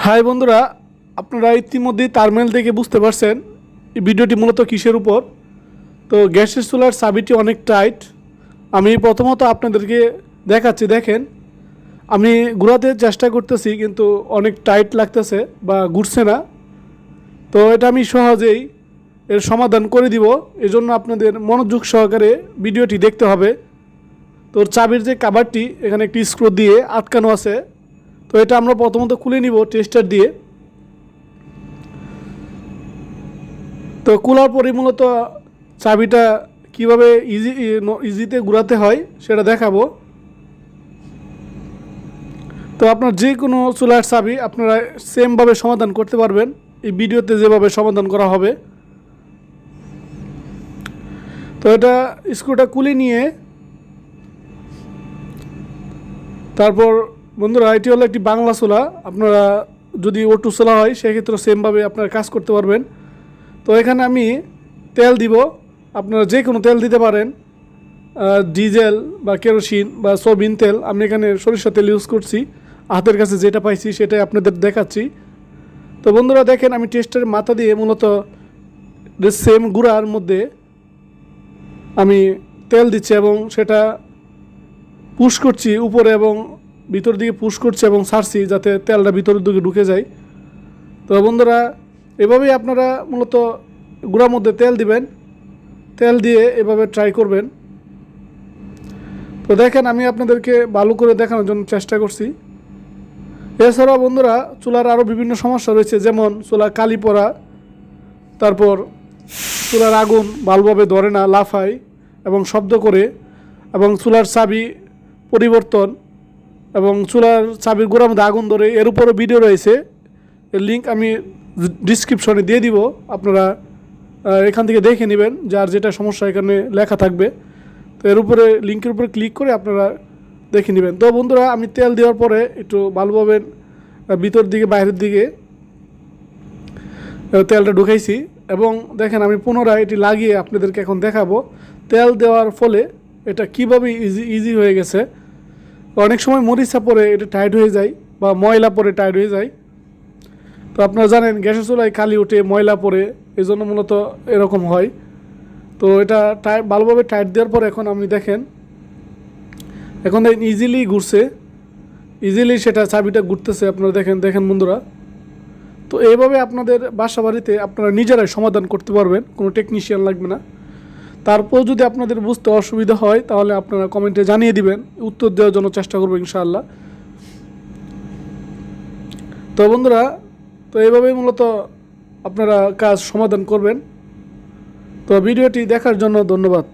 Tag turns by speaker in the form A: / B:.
A: High বন্ধুরা, আপনারা ইতিমধ্যেই তারমেল দেখে বুঝতে পারছেন এই ভিডিওটি মূলত কিসের উপর। তো গ্যাসের চুলার চাবিটি অনেক টাইট আমি প্রথমত আপনাদেরকে দেখাচ্ছি, দেখেন। আমি ঘোরাতে চেষ্টা করতেছি, কিন্তু অনেক টাইট লাগতেছে বা ঘুরছে না। তো এটা আমি সহজেই এর সমাধান করে দিব। এজন্য আপনাদের মনোযোগ সহকারে ভিডিওটি দেখতে হবে। তোর চাবির যে কাবারটি এখানে একটি স্ক্রু দিয়ে আটকানো আছে। তো এটা আমরা প্রথমত খুলে নিব টেস্টার দিয়ে। তো খোলার পরে মূলত চাবিটা কীভাবে ইজি ইজিতে ঘুরাতে হয় সেটা দেখাবো। তো আপনার যে কোনো চুলার চাবি আপনারা সেমভাবে সমাধান করতে পারবেন। এই ভিডিওতে যেভাবে সমাধান করা হবে। তো এটা স্ক্রুটা খুলে নিয়ে তারপর বন্ধুরা, এটি হলো একটি বাংলা চুলা। আপনারা যদি ওটু চুলা হয়, সেক্ষেত্রে সেমভাবে আপনারা কাজ করতে পারবেন। তো এখানে আমি তেল দিব। আপনারা যে কোনো তেল দিতে পারেন। ডিজেল বা কেরোসিন বা সবিন তেল। আমি এখানে সরিষা তেল ইউজ করছি। হাতের কাছে যেটা পাইছি, সেটাই আপনাদের দেখাচ্ছি। তো বন্ধুরা, দেখেন আমি টেস্টের মাথা দিয়ে মূলত সেম গুঁড়ার মধ্যে আমি তেল দিচ্ছি এবং সেটা পুশ করছি উপরে এবং ভিতর দিকে পুশ করছি এবং ছাড়ছি যাতে তেলটা ভিতরের দিকে ঢুকে যায়। তো বন্ধুরা, এভাবেই আপনারা মূলত গুঁড়ার মধ্যে তেল দিবেন। তেল দিয়ে এভাবে ট্রাই করবেন। তো দেখেন, আমি আপনাদেরকে ভালো করে দেখানোর জন্য চেষ্টা করছি। এছাড়াও বন্ধুরা, চুলার আরও বিভিন্ন সমস্যা রয়েছে, যেমন চুলা কালি পড়া তারপর চুলার আগুন ভালোভাবে ধরে না, লাফায় এবং শব্দ করে, এবং চুলার চাবি পরিবর্তন এবং চুলার চাবির গোড়ার মধ্যে আগুন ধরে, এর উপরও ভিডিও রয়েছে। এর লিঙ্ক আমি ডিসক্রিপশনে দিয়ে দিব, আপনারা এখান থেকে দেখে নেবেন যার যেটা সমস্যা এখানে লেখা থাকবে। তো এর উপরে লিঙ্কের উপরে ক্লিক করে আপনারা দেখে নেবেন। তো বন্ধুরা, আমি তেল দেওয়ার পরে একটু ভালোভাবে ভিতর দিকে, বাইরের দিকে তেলটা ঢুকাইছি। এবং দেখেন, আমি পুনরায় এটি লাগিয়ে আপনাদেরকে এখন দেখাবো। তেল দেওয়ার ফলে এটা কীভাবে ইজি ইজি হয়ে গেছে অনেক সময় মরিচা পরে এটা টাইট হয়ে যায় বা ময়লা পরে টাইট হয়ে যায়। তো আপনারা জানেন, গ্যাসের চুলায় কালি উঠে ময়লা পরে এই জন্য মূলত এরকম হয়। তো এটা টাইট ভালোভাবে টাইট দেওয়ার পর এখন আপনি দেখেন, এখন দেখেন ইজিলি ঘুরছে। ইজিলি সেটা চাবিটা ঘুরতেছে, আপনারা দেখেন দেখেন বন্ধুরা। তো এইভাবে আপনাদের বাসা বাড়িতে আপনারা নিজেরাই সমাধান করতে পারবেন, কোনো টেকনিশিয়ান লাগবে না। তারপর যদি আপনাদের বুঝতে অসুবিধা হয়, তাহলে আপনারা কমেন্টে জানিয়ে দিবেন। উত্তর দেওয়ার জন্য চেষ্টা করব ইনশাআল্লাহ। তো বন্ধুরা, তো এইভাবেই মূলত আপনারা কাজ সমাধান করবেন। তো ভিডিওটি দেখার জন্য ধন্যবাদ।